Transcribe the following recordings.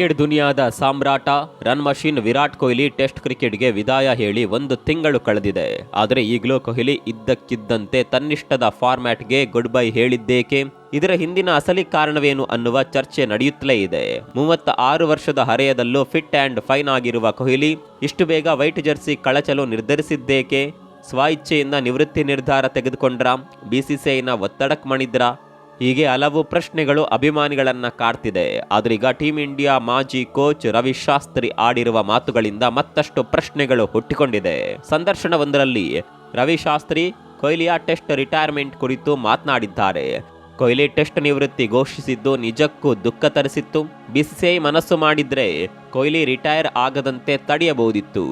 Cricket ದುನಿಯಾದ ಸಾಮ್ರಾಟ run machine Virat Kohli test ಕ್ರಿಕೆಟ್ಗೆ ವಿದಾಯ ಹೇಳಿ ಒಂದು ತಿಂಗಳು ಕಳೆದಿದೆ. ಆದರೆ ಈಗಲೂ ಕೊಹ್ಲಿ ಇದ್ದಕ್ಕಿದ್ದಂತೆ ತನ್ನಿಷ್ಟದ ಫಾರ್ಮ್ಯಾಟ್ಗೆ ಗುಡ್ ಬೈ ಹೇಳಿದ್ದೇಕೆ? ಇದರ ಹಿಂದಿನ ಅಸಲಿ ಕಾರಣವೇನು ಅನ್ನುವ ಚರ್ಚೆ ನಡೆಯುತ್ತಲೇ ಇದೆ. ಮೂವತ್ತ ಆರು ವರ್ಷದ ಹರೆಯದಲ್ಲೂ ಫಿಟ್ ಆ್ಯಂಡ್ ಫೈನ್ ಆಗಿರುವ ಕೊಹ್ಲಿ ಇಷ್ಟು ಬೇಗ ವೈಟ್ ಜರ್ಸಿ ಕಳಚಲು ನಿರ್ಧರಿಸಿದ್ದೇಕೆ? ಸ್ವ ಇಚ್ಛೆಯಿಂದ ನಿವೃತ್ತಿ ನಿರ್ಧಾರ ತೆಗೆದುಕೊಂಡ್ರ? ಬಿಸಿಸಿಐನ ಒತ್ತಡಕ್ಕೆ ಮಣಿದ್ರ? ಹೀಗೆ ಹಲವು ಪ್ರಶ್ನೆಗಳು ಅಭಿಮಾನಿಗಳನ್ನ ಕಾಡ್ತಿದೆ. ಆದ್ರೀಗ ಟೀಂ ಇಂಡಿಯಾ ಮಾಜಿ ಕೋಚ್ ರವಿ ಶಾಸ್ತ್ರಿ ಆಡಿರುವ ಮಾತುಗಳಿಂದ ಮತ್ತಷ್ಟು ಪ್ರಶ್ನೆಗಳು ಹುಟ್ಟಿಕೊಂಡಿದೆ. ಸಂದರ್ಶನವೊಂದರಲ್ಲಿ ರವಿ ಶಾಸ್ತ್ರಿ, ಕೊಹ್ಲಿಯ ಟೆಸ್ಟ್ ರಿಟೈರ್ಮೆಂಟ್ ಕುರಿತು ಮಾತನಾಡಿದ್ದಾರೆ. ಕೊಹ್ಲಿ ಟೆಸ್ಟ್ ನಿವೃತ್ತಿ ಘೋಷಿಸಿದ್ದು ನಿಜಕ್ಕೂ ದುಃಖ ತರಿಸಿತ್ತು. ಬಿಸಿಸಿಐ ಮನಸ್ಸು ಮಾಡಿದ್ರೆ ಕೊಹ್ಲಿ ರಿಟೈರ್ ಆಗದಂತೆ ತಡೆಯಬಹುದಿತ್ತು.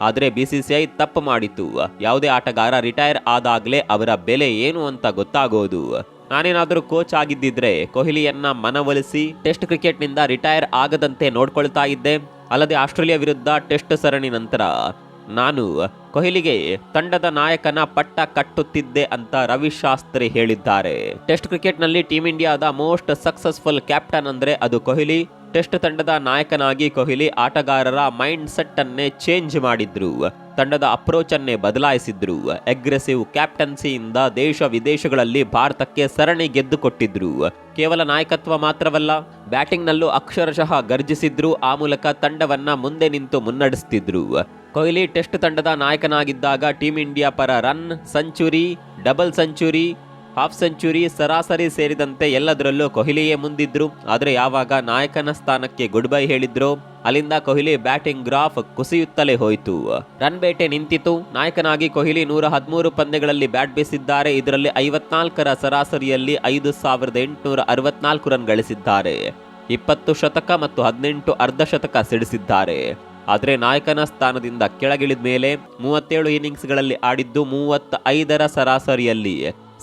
ಆದರೆ ಬಿಸಿಸಿಐ ತಪ್ಪು ಮಾಡಿತು ಯಾವುದೇ ಆಟಗಾರ ರಿಟೈರ್ ಆದಾಗಲೇ ಅವರ ಬೆಲೆ ಏನು ಅಂತ ಗೊತ್ತಾಗೋದು. ನಾನೇನಾದರೂ ಕೋಚ್ ಆಗಿದ್ದಿದ್ರೆ ಕೊಹ್ಲಿಯನ್ನ ಮನವೊಲಿಸಿ ಟೆಸ್ಟ್ ಕ್ರಿಕೆಟ್ನಿಂದ ರಿಟೈರ್ ಆಗದಂತೆ ನೋಡ್ಕೊಳ್ತಾ ಇದ್ದೆ. ಅಲ್ಲದೆ ಆಸ್ಟ್ರೇಲಿಯಾ ವಿರುದ್ಧ ಟೆಸ್ಟ್ ಸರಣಿ ನಂತರ ನಾನು ಕೊಹ್ಲಿಗೆ ತಂಡದ ನಾಯಕನ ಪಟ್ಟ ಕಟ್ಟುತ್ತಿದ್ದೆ ಅಂತ ರವಿ ಶಾಸ್ತ್ರಿ ಹೇಳಿದ್ದಾರೆ. ಟೆಸ್ಟ್ ಕ್ರಿಕೆಟ್ನಲ್ಲಿ ಟೀಂ ಇಂಡಿಯಾದ ಮೋಸ್ಟ್ ಸಕ್ಸಸ್ಫುಲ್ ಕ್ಯಾಪ್ಟನ್ ಅಂದ್ರೆ ಅದು ಕೊಹ್ಲಿ. ಟೆಸ್ಟ್ ತಂಡದ ನಾಯಕನಾಗಿ ಕೊಹ್ಲಿ ಆಟಗಾರರ ಮೈಂಡ್ ಸೆಟ್ ಅನ್ನೇ ಚೇಂಜ್ ಮಾಡಿದ್ರು. ತಂಡದ ಅಪ್ರೋಚ್ ಅನ್ನೇ ಬದಲಾಯಿಸಿದ್ರು. ಅಗ್ರೆಸಿವ್ ಕ್ಯಾಪ್ಟನ್ಸಿಯಿಂದ ದೇಶ ವಿದೇಶಗಳಲ್ಲಿ ಭಾರತಕ್ಕೆ ಸರಣಿ ಗೆದ್ದು ಕೊಟ್ಟಿದ್ರು ಕೇವಲ ನಾಯಕತ್ವ ಮಾತ್ರವಲ್ಲ, ಬ್ಯಾಟಿಂಗ್ನಲ್ಲೂ ಅಕ್ಷರಶಃ ಗರ್ಜಿಸಿದ್ರು. ಆ ಮೂಲಕ ತಂಡವನ್ನ ಮುಂದೆ ನಿಂತು ಮುನ್ನಡೆಸ್ತಿದ್ರು. ಕೊಹ್ಲಿ ಟೆಸ್ಟ್ ತಂಡದ ನಾಯಕನಾಗಿದ್ದಾಗ ಟೀಂ ಇಂಡಿಯಾ ಪರ run, century, double century half century ಸರಾಸರಿ ಸೇರಿದಂತೆ ಎಲ್ಲದರಲ್ಲೂ ಕೊಹ್ಲಿಯೇ ಮುಂದಿದ್ರು. ಆದರೆ ಯಾವಾಗ ನಾಯಕನ ಸ್ಥಾನಕ್ಕೆ ಗುಡ್ ಬೈ ಹೇಳಿದ್ರು, ಅಲ್ಲಿಂದ ಕೊಹ್ಲಿ ಬ್ಯಾಟಿಂಗ್ ಗ್ರಾಫ್ ಕುಸಿಯುತ್ತಲೇ ಹೋಯಿತು. ರನ್ ಬೇಟೆ ನಿಂತಿತು. ನಾಯಕನಾಗಿ ಕೊಹ್ಲಿ ನೂರ ಹದಿಮೂರು ಪಂದ್ಯಗಳಲ್ಲಿ ಬ್ಯಾಟ್ ಬೀಸಿದ್ದಾರೆ. ಇದರಲ್ಲಿ ಐವತ್ನಾಲ್ಕರ ಸರಾಸರಿಯಲ್ಲಿ ಐದು ಸಾವಿರದ ಎಂಟುನೂರ ಅರವತ್ನಾಲ್ಕು ರನ್ ಗಳಿಸಿದ್ದಾರೆ. ಇಪ್ಪತ್ತು ಶತಕ ಮತ್ತು ಹದಿನೆಂಟು ಅರ್ಧ ಶತಕ ಸಿಡಿಸಿದ್ದಾರೆ. ಆದರೆ ನಾಯಕನ ಸ್ಥಾನದಿಂದ ಕೆಳಗಿಳಿದ ಮೇಲೆ ಮೂವತ್ತೇಳು ಇನ್ನಿಂಗ್ಸ್ಗಳಲ್ಲಿ ಆಡಿದ್ದು ಮೂವತ್ತ ಐದರ ಸರಾಸರಿಯಲ್ಲಿ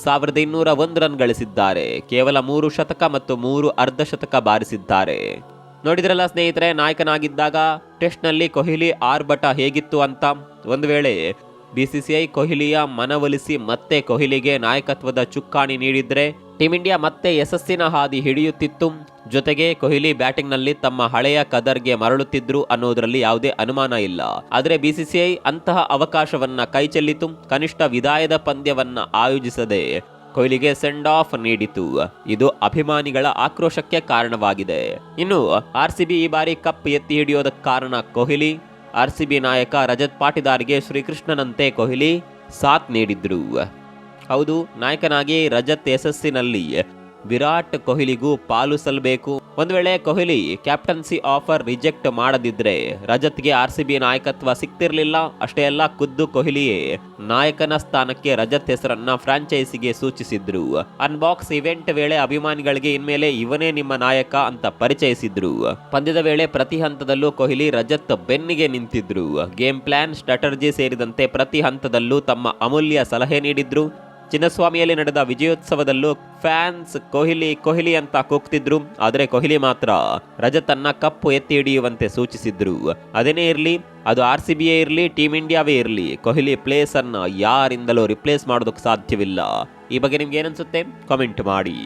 ಸಾವಿರದ ಇನ್ನೂರ ಒಂದು ರನ್ ಗಳಿಸಿದ್ದಾರೆ. ಕೇವಲ ಮೂರು ಶತಕ ಮತ್ತು ಮೂರು ಅರ್ಧ ಶತಕ ಬಾರಿಸಿದ್ದಾರೆ. ನೋಡಿದ್ರಲ್ಲ ಸ್ನೇಹಿತರೆ, ನಾಯಕನಾಗಿದ್ದಾಗ ಟೆಸ್ಟ್ನಲ್ಲಿ ಕೊಹ್ಲಿ ಆರ್ಭಟ ಹೇಗಿತ್ತು ಅಂತ? ಒಂದು ವೇಳೆ ಬಿಸಿಸಿಐ ಕೊಹ್ಲಿಯ ಮನವೊಲಿಸಿ ಮತ್ತೆ ಕೊಹ್ಲಿಗೆ ನಾಯಕತ್ವದ ಚುಕ್ಕಾಣಿ ನೀಡಿದ್ರೆ, ಟೀಂ ಇಂಡಿಯಾ ಮತ್ತೆ ಯಶಸ್ಸಿನ ಹಾದಿ ಹಿಡಿಯುತ್ತಿತ್ತು. ಜೊತೆಗೆ ಕೊಹ್ಲಿ ಬ್ಯಾಟಿಂಗ್ನಲ್ಲಿ ತಮ್ಮ ಹಳೆಯ ಕದರ್ಗೆ ಮರಳುತ್ತಿದ್ರು ಅನ್ನೋದರಲ್ಲಿ ಯಾವುದೇ ಅನುಮಾನ ಇಲ್ಲ. ಆದರೆ ಬಿಸಿಸಿಐ ಅಂತಹ ಅವಕಾಶವನ್ನ ಕೈಚೆಲ್ಲಿತು, ಕನಿಷ್ಠ ವಿದಾಯದ ಪಂದ್ಯವನ್ನ ಆಯೋಜಿಸದೆ ಕೊಹ್ಲಿಗೆ ಸೆಂಡ್ ಆಫ್ ನೀಡಿತು. ಇದು ಅಭಿಮಾನಿಗಳ ಆಕ್ರೋಶಕ್ಕೆ ಕಾರಣವಾಗಿದೆ. ಇನ್ನು ಆರ್ಸಿಬಿ ಈ ಬಾರಿ ಕಪ್ ಎತ್ತಿ ಹಿಡಿಯೋದಕ್ಕೆ ಕಾರಣ ಕೊಹ್ಲಿ. ಆರ್ಸಿಬಿ ನಾಯಕ ರಜತ್ ಪಾಟಿದಾರ್ಗೆ ಶ್ರೀಕೃಷ್ಣನಂತೆ ಕೊಹ್ಲಿ ಸಾಥ್ ನೀಡಿದ್ರು. ಹೌದು, ನಾಯಕನಾಗಿ ರಜತ್ ಯಶಸ್ಸಿನಲ್ಲಿ ವಿರಾಟ್ ಕೊಹ್ಲಿಗೂ ಪಾಲು ಸಲ್ಲಬೇಕು ಒಂದು ವೇಳೆ ಕೊಹ್ಲಿ ಕ್ಯಾಪ್ಟನ್ಸಿ ಆಫರ್ ರಿಜೆಕ್ಟ್ ಮಾಡದಿದ್ರೆ ರಜತ್ಗೆ ಆರ್ ಸಿ ಬಿ ನಾಯಕತ್ವ ಸಿಕ್ತಿರ್ಲಿಲ್ಲ ಅಷ್ಟೇ ಅಲ್ಲ ಖುದ್ದು ಕೊಹ್ಲಿಯೇ ನಾಯಕನ ಸ್ಥಾನಕ್ಕೆ ರಜತ್ ಹೆಸರನ್ನ ಫ್ರಾಂಚೈಸಿಗೆ ಸೂಚಿಸಿದ್ರು. ಅನ್ಬಾಕ್ಸ್ ಇವೆಂಟ್ ವೇಳೆ ಅಭಿಮಾನಿಗಳಿಗೆ ಇನ್ಮೇಲೆ ಇವನೇ ನಿಮ್ಮ ನಾಯಕ ಅಂತ ಪರಿಚಯಿಸಿದ್ರು. ಪಂದ್ಯದ ವೇಳೆ ಪ್ರತಿ ಹಂತದಲ್ಲೂ ಕೊಹ್ಲಿ ರಜತ್ ಬೆನ್ನಿಗೆ ನಿಂತಿದ್ರು. ಗೇಮ್ ಪ್ಲಾನ್, ಸ್ಟ್ರಾಟರ್ಜಿ ಸೇರಿದಂತೆ ಪ್ರತಿ ಹಂತದಲ್ಲೂ ತಮ್ಮ ಅಮೂಲ್ಯ ಸಲಹೆ ನೀಡಿದ್ರು. ಚಿನ್ನಸ್ವಾಮಿಯಲ್ಲಿ ನಡೆದ ವಿಜಯೋತ್ಸವದಲ್ಲೂ ಫ್ಯಾನ್ಸ್ ಕೊಹ್ಲಿ ಕೊಹ್ಲಿ ಅಂತ ಕೂಗ್ತಿದ್ರು. ಆದರೆ ಕೊಹ್ಲಿ ಮಾತ್ರ ರಜತನ್ನ ಕಪ್ಪು ಎತ್ತಿ ಹಿಡಿಯುವಂತೆ ಸೂಚಿಸಿದ್ರು. ಅದೇನೇ ಇರಲಿ, ಅದು ಆರ್ ಸಿ ಬಿಯೇ ಇರಲಿ ಟೀಮ್ ಇಂಡಿಯಾವೇ ಇರಲಿ, ಕೊಹ್ಲಿ ಪ್ಲೇಸ್ ಅನ್ನ ಯಾರಿಂದಲೂ ರಿಪ್ಲೇಸ್ ಮಾಡೋದಕ್ಕೆ ಸಾಧ್ಯವಿಲ್ಲ. ಈ ಬಗ್ಗೆ ನಿಮ್ಗೆ ಏನನ್ಸುತ್ತೆ ಕಾಮೆಂಟ್ ಮಾಡಿ.